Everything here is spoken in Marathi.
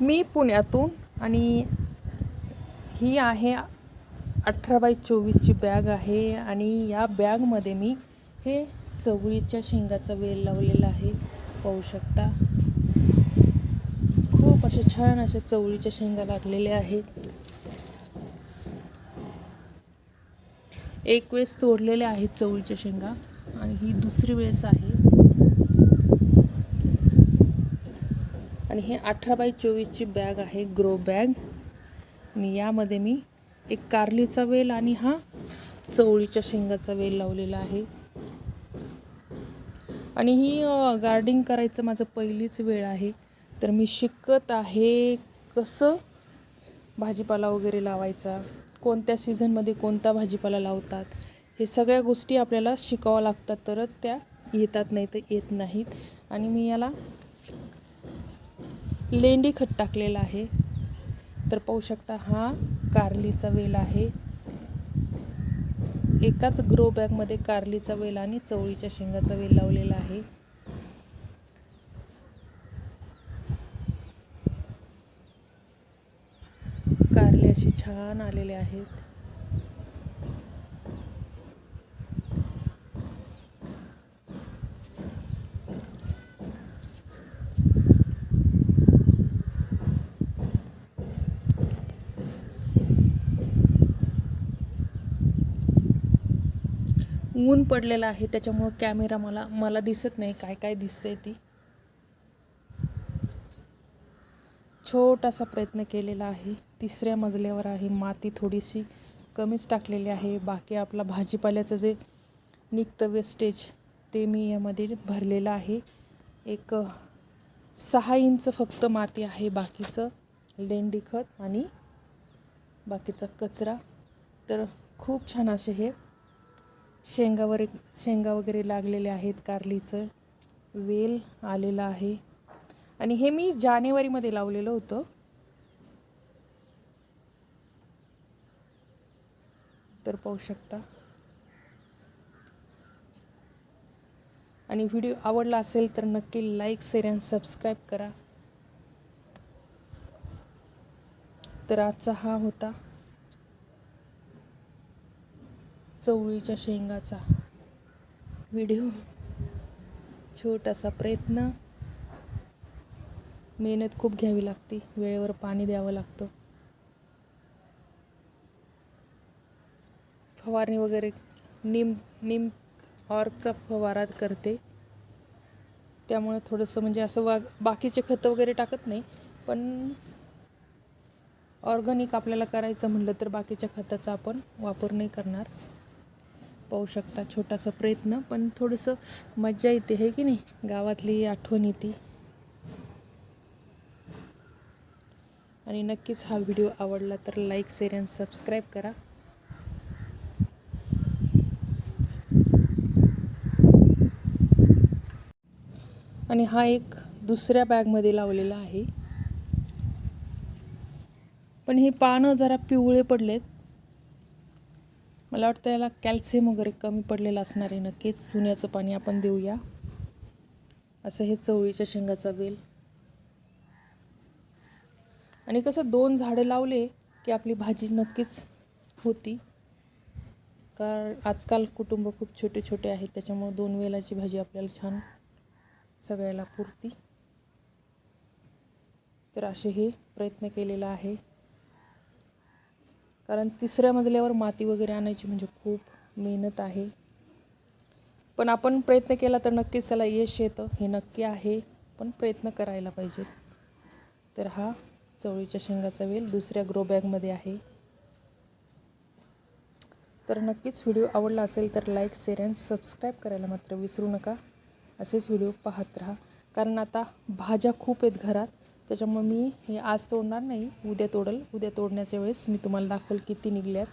मी पुण्यातून आणि ही आहे अठरा बाय चोवीसची बॅग आहे आणि या बॅगमध्ये मी हे चवळीच्या शेंगाचा वेल लावलेला आहे. पाहू शकता. खूप अशा छान अशा चवळीच्या शेंगा लागलेल्या आहेत. एक वेळेस तोडलेल्या आहेत चवळीच्या शेंगा आणि ही दुसरी वेळेस आहे. आणि हे अठरा बाय चोवीसची बॅग आहे ग्रो बॅग. आणि यामध्ये मी एक कारलीचा वेल आणि हा चवळीच्या शेंगाचा वेल लावलेला आहे. आणि ही गार्डिंग करायचं माझं पहिलीच वेळ आहे. तर मी शिकत आहे कसं भाजीपाला वगैरे लावायचा कोणत्या सीझनमध्ये कोणता भाजीपाला लावतात हे सगळ्या गोष्टी आपल्याला शिकावं लागतात तरच त्या येतात नाही तर येत नाहीत. आणि मी याला लेंडी खत टाकलेलं आहे. तर पाहू शकता हा कारलीचा वेल आहे. एकाच ग्रो बॅगमध्ये कारलीचा वेल आणि चवळीच्या शेंगाचा वेल लावलेला आहे. कारले असे छान आलेले आहेत. ऊन पडलेलं आहे त्याच्यामुळं कॅमेरा मला मला दिसत नाही काय काय दिसतंय ती. छोटासा प्रयत्न केलेला आहे. तिसऱ्या मजल्यावर आहे माती थोडीशी कमीच टाकलेली आहे. बाकी आपला भाजीपाल्याचं जे निघतं वेस्टेज ते मी यामध्ये भरलेलं आहे. एक सहा इंच फक्त माती आहे बाकीचं लेंडी खत आणि बाकीचा कचरा. तर खूप छान असे हे शेंगावर शेंगा वगैरे लागलेले आहेत कारलीचं. वेल आलेलं आहे. आणि हे मी जानेवारीमध्ये लावलेलं होतं. तर पाहू शकता. आणि व्हिडिओ आवडला असेल तर नक्की लाईक शेअर आणि सबस्क्राईब करा. तर आजचा हा होता. चवळीच्या शेंगाचा व्हिडिओ. छोटासा प्रयत्न. मेहनत खूप घ्यावी लागते. वेळेवर पाणी द्यावं लागतं. फवारणी वगैरे निम निम ऑर्गचा फवारा करते. त्यामुळे थोडंसं म्हणजे असं वा बाकीचे खतं वगैरे टाकत नाही. पण ऑर्गॅनिक आपल्याला करायचं म्हणलं तर बाकीच्या खताचा आपण वापर नाही करणार. पाहू शकता छोटासा प्रयत्न पण थोडंसं मज्जा येते हे की नाही? गावातली आठवण येते. आणि नक्कीच हा व्हिडिओ आवडला तर लाईक शेअर अँड सबस्क्राईब करा. आणि हा एक दुसऱ्या बॅगमध्ये लावलेला आहे. पण हे पानं जरा पिवळे पडलेत. मला वाटतं याला कॅल्शियम वगैरे कमी पडलेलं असणार आहे. नक्कीच चुन्याचं पाणी आपण देऊया. असं हे चवळीच्या शेंगाचा वेल. आणि कसं दोन झाडं लावले की आपली भाजी नक्कीच होती. कारण आजकाल कुटुंब खूप छोटे छोटे आहेत त्याच्यामुळे दोन वेलाची भाजी आपल्याला छान सगळ्याला पुरती. तर असे हे प्रयत्न केलेला आहे. कारण तिसऱ्या मजल्यावर माती वगैरे आणायची म्हणजे खूप मेहनत आहे. पण आपण प्रयत्न केला तर नक्कीच त्याला यश येतं. हे नक्की आहे पण प्रयत्न करायला पाहिजेत. तर हा चवळीच्या शेंगाचा वेल दुसऱ्या ग्रो बॅगमध्ये आहे. तर नक्कीच व्हिडिओ आवडला असेल तर लाईक शेअर अँड सबस्क्राईब करायला मात्र विसरू नका. असेच व्हिडिओ पाहत राहा. कारण आता भाज्या खूप आहेत घरात. त्याच्यामुळे मी हे आज तोडणार नाही. उद्या तोडल. उद्या तोडण्याच्या वेळेस मी तुम्हाला दाखवेल किती निघल्यात.